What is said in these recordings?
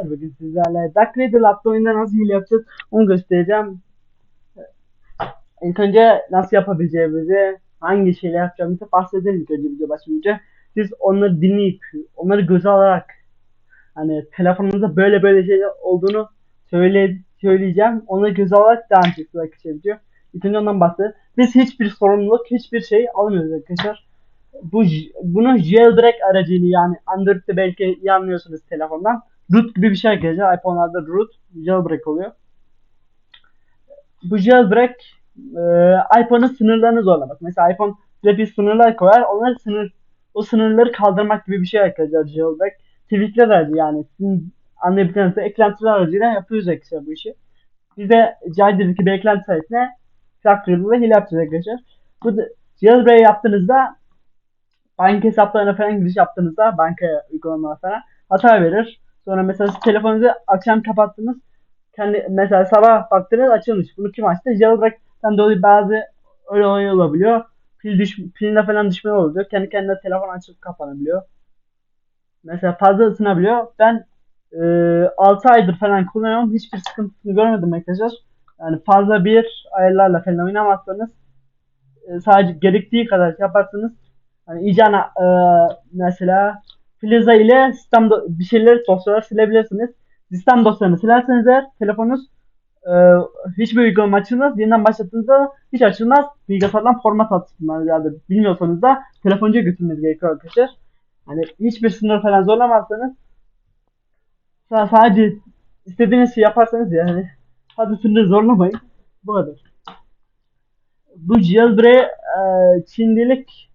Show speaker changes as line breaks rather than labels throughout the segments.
arkadaşlar bugün sizlerle Dark Riddle adlı oyunda nasıl hile yapacağız onu göstereceğim. İlk önce nasıl yapabileceğimizi, hangi şeyler yapacağımızı bahsedelim ilk önce video başlayınca. Siz onları dinleyip, onları göze alarak hani telefonunuzda böyle böyle şeyler olduğunu söyle, söyleyeceğim. Onları göze alarak devam edeceğiz arkadaşlar video. İlk önce ondan bahsedelim. Biz hiçbir sorumluluk, hiçbir şey almıyoruz arkadaşlar bu bunu jailbreak aracıyla yani Android'de belki iyi telefondan. Root gibi bir şey arkadaşlar. iPhone'larda root jailbreak oluyor. Bu jailbreak e, iPhone'un sınırlarını zorlamak. Mesela iPhone size bir sınırlar koyar. Onları sınır o sınırları kaldırmak gibi bir şey arkadaşlar jailbreak. Tweakler aracı yani sizin anlayabileceğiniz eklentiler aracıyla yapıyoruz arkadaşlar bu işi. Biz de Jailbreak'i bir eklenti sayesinde Factory'la hile yapacağız arkadaşlar. Bu jailbreak yaptığınızda banka hesaplarına falan giriş yaptığınızda banka uygulamalar falan hata verir. Sonra mesela telefonunuzu akşam kapattınız. Kendi mesela sabah baktınız açılmış. Bunu kim açtı? Jailbreak'ten dolayı bazı öyle olay olabiliyor. Pil düş, piline falan düşme oluyor. Kendi kendine telefon açıp kapanabiliyor. Mesela fazla ısınabiliyor. Ben e, 6 aydır falan kullanıyorum. Hiçbir sıkıntısını görmedim arkadaşlar. Yani fazla bir ayarlarla falan oynamazsanız e, sadece gerektiği kadar yaparsanız Hani icana e, mesela Filiza ile sistem bir şeyleri dosyalar silebilirsiniz. Sistem dosyalarını silerseniz eğer telefonunuz e, hiçbir uygulama açılmaz. Yeniden başlattığınızda hiç açılmaz. Bilgisayardan format atılmaz. Yani bilmiyorsanız da telefoncuya götürmeniz gerekiyor arkadaşlar. Hani hiçbir sınır falan zorlamazsanız sadece istediğiniz şey yaparsanız yani hadi sınır zorlamayın. Bu kadar. Bu jailbreak e, şimdilik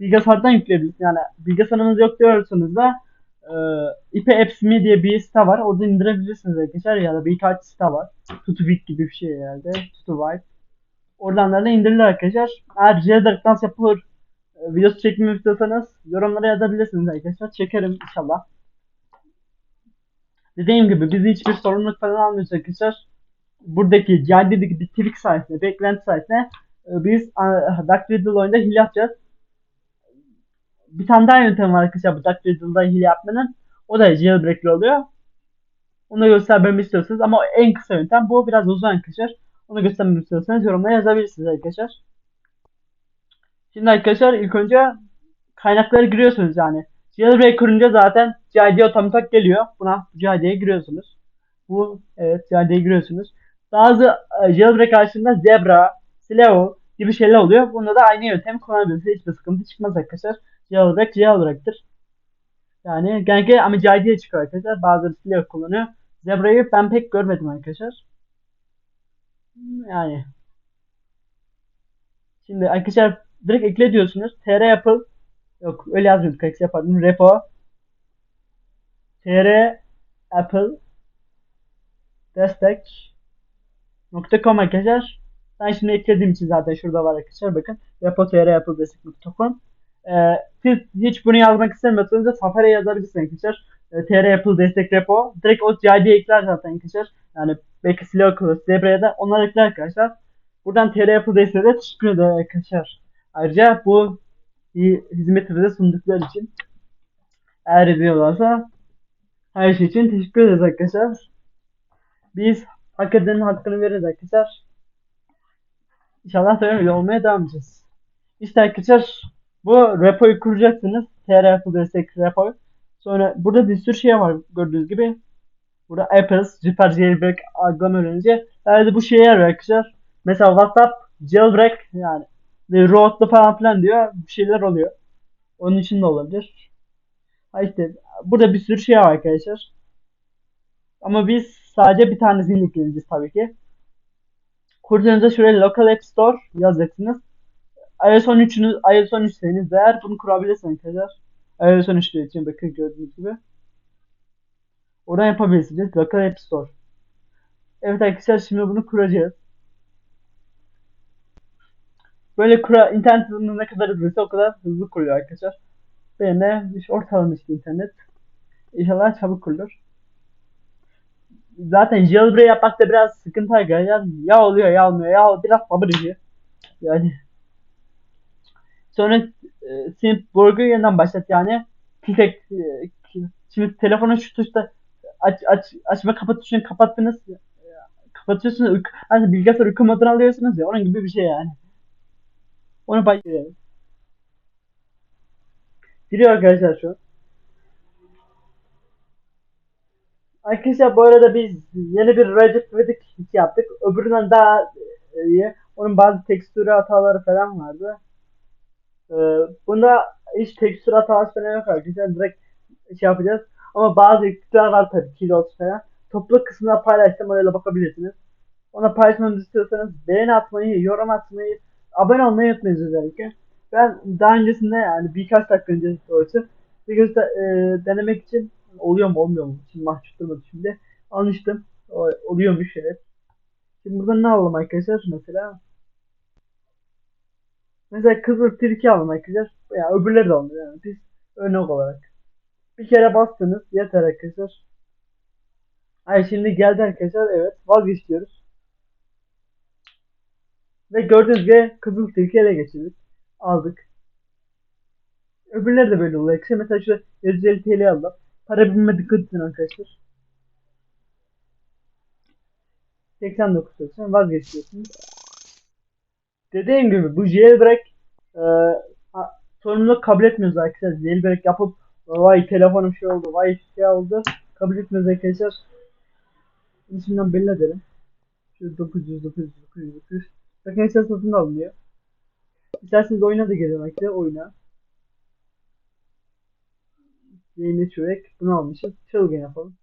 bilgisayardan yükleyebilirsiniz. Yani bilgisayarınız yok diyorsanız da e, IP Apps Me diye bir site var. Orada indirebilirsiniz arkadaşlar ya da birkaç site var. Tutubit gibi bir şey herhalde. Tutubite. Oradan da indirilir arkadaşlar. Eğer Jailbreak nasıl yapılır e, videosu çekmemi istiyorsanız yorumlara yazabilirsiniz arkadaşlar. Çekerim inşallah. Dediğim gibi biz hiçbir sorumluluk falan almıyoruz arkadaşlar. Buradaki Jailbreak'deki tweak sayesinde, beklenti sayesinde e, biz Dark Riddle oyunda hile yapacağız bir tane daha yöntem var arkadaşlar bu Riddle'da hile yapmanın. O da jailbreak oluyor. Onu göstermemi istiyorsanız ama en kısa yöntem bu biraz uzun arkadaşlar. Onu göstermemi istiyorsanız yorumlara yazabilirsiniz arkadaşlar. Şimdi arkadaşlar ilk önce kaynaklara giriyorsunuz yani. Jailbreak kurunca zaten CID otomatik geliyor. Buna CID'ye giriyorsunuz. Bu evet CID'ye giriyorsunuz. Bazı e, jailbreak karşısında Zebra, Sleo gibi şeyler oluyor. Bunda da aynı yöntem kullanabilirsiniz. Hiçbir sıkıntı çıkmaz arkadaşlar jailbreak jailbreak'tir. Yani genellikle ama diye çıkıyor arkadaşlar. Bazıları silah kullanıyor. Zebra'yı ben pek görmedim arkadaşlar. Yani. Şimdi arkadaşlar direkt ekle diyorsunuz. tr yapıl. Yok öyle yazmıyorduk arkadaşlar pardon. Repo. tr apple destek .com arkadaşlar. Ben şimdi eklediğim için zaten şurada var arkadaşlar bakın. repo tr apple destek.com ee, siz hiç bunu yazmak istemiyorsanız da Safari yazabilirsiniz arkadaşlar. Ee, TR Apple destek repo. Direkt o CID ekler zaten arkadaşlar. Yani belki Silicon, Zebra'ya da onlar ekler arkadaşlar. Buradan TR Apple desteğe de teşekkür ederim arkadaşlar. Ayrıca bu hizmeti bize sundukları için eğer izliyorlarsa her şey için teşekkür ederiz arkadaşlar. Biz hak edenin hakkını veririz arkadaşlar. İnşallah böyle olmaya devam edeceğiz. İşte arkadaşlar bu repoyu kuracaksınız. TRF destek repo. Sonra burada bir sürü şey var gördüğünüz gibi. Burada Apples, Super Jailbreak algılama öğrenince herhalde bu şeye yarıyor arkadaşlar. Mesela WhatsApp jailbreak yani rootlu falan filan diyor. Bir şeyler oluyor. Onun için de olabilir. Ha işte burada bir sürü şey var arkadaşlar. Ama biz sadece bir tanesini yükleyeceğiz tabii ki. Kurduğunuzda şuraya Local App Store yazacaksınız iOS 13'ünüz iOS 13'seniz eğer bunu kurabilirsiniz arkadaşlar. iOS 13 için bakın gördüğünüz gibi. Oradan yapabilirsiniz. Local App Store. Evet arkadaşlar şimdi bunu kuracağız. Böyle kura, internet hızını ne kadar hızlıysa o kadar hızlı kuruyor arkadaşlar. Benim de ortalama işte internet. İnşallah çabuk kurulur. Zaten jailbreak yapmakta biraz sıkıntı arkadaşlar. Ya oluyor ya olmuyor ya biraz sabır işi. Yani Sonra e, Simp Burger yeniden başlat yani. Tek, e, şimdi telefonun şu tuşta aç aç açma kapat tuşunu kapattınız. Kapatıyorsunuz. Uyku, hani bilgisayar uyku modunu alıyorsunuz ya onun gibi bir şey yani. Onu başlayalım. Giriyor arkadaşlar şu. Arkadaşlar bu arada biz yeni bir İvedik hiki yaptık. Öbüründen daha e, iyi. Onun bazı tekstürü hataları falan vardı. Ee, bunda hiç tekstür hatası falan yok arkadaşlar. Direkt şey yapacağız. Ama bazı eksikler var tabii. Kilos falan. Topluluk kısmına paylaştım. Da bakabilirsiniz. Ona paylaşmamızı istiyorsanız beğeni atmayı, yorum atmayı, abone olmayı unutmayın özellikle. Ben daha öncesinde yani birkaç dakika önce doğrusu göster e, denemek için oluyor mu olmuyor mu? Şimdi mahcup durmadı şimdi. Almıştım. O, oluyormuş evet. Şimdi burada ne alalım arkadaşlar mesela? Mesela Kızıl Tilki alalım arkadaşlar. Ya öbürleri de alınır yani. Biz örnek olarak. Bir kere bastınız yeter arkadaşlar. Ay şimdi geldi arkadaşlar evet vazgeçiyoruz. Ve gördüğünüz gibi Kızıl Tilki ele geçirdik. Aldık. Öbürleri de böyle oluyor. İşte mesela şurada 150 TL aldım. Para bilme dikkat edin arkadaşlar. 89 80 vazgeçiyorsunuz. Dediğim gibi bu jailbreak e, sorumluluk kabul etmiyoruz arkadaşlar. Jailbreak yapıp vay telefonum şey oldu, vay şey oldu. Kabul etmiyoruz arkadaşlar. Şimdiden belli edelim. Şu 900, 900, 900, 900. Bakın arkadaşlar satın alınıyor. İsterseniz oyuna da girelim arkadaşlar oyuna. Yeni çörek. Bunu almışız. Çılgın yapalım.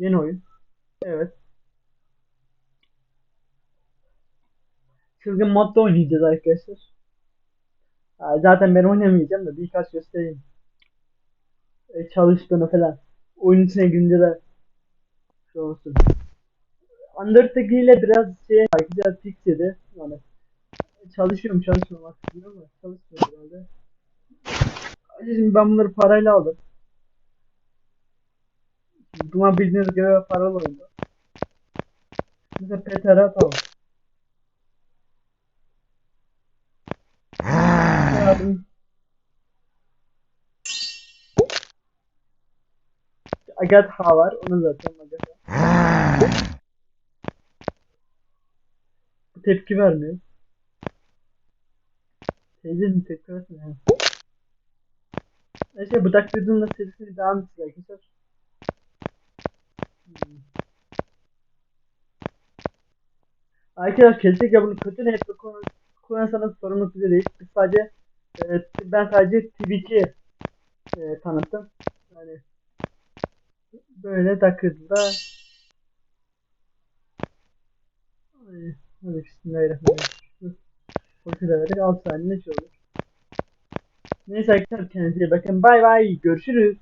Yeni oyun. Evet. Çılgın modda oynayacağız arkadaşlar. Zaten ben oynamayacağım da birkaç göstereyim. E, çalıştığını falan. Oyun içine girince de şey olsun. Undertake'iyle biraz şey arkadaşlar Pixie'de yani çalışıyorum çalışmıyorum bilmiyorum ama çalışmıyorum herhalde. Şimdi ben bunları parayla aldım. Buna bildiğiniz gibi paralı oyunda. Mesela Peter'e atalım. Yardım. Agatha var. Onu zaten Agatha. Bu tepki vermiyor. Teyze mi tepki vermiyor? Neyse bu taklidinle serisini devam etsin arkadaşlar. Hmm. Arkadaşlar kesinlikle bunu kötü niyetle kullan- kullanırsanız sorumluluk bize değil. Biz sadece e, ben sadece Twitch'i e, tanıttım. Yani böyle Ay, Hadi bismillahirrahmanirrahim. Polisi de verdik 6 saniye ne şey olur. Neyse arkadaşlar kendinize bakın. Bay bay. Görüşürüz.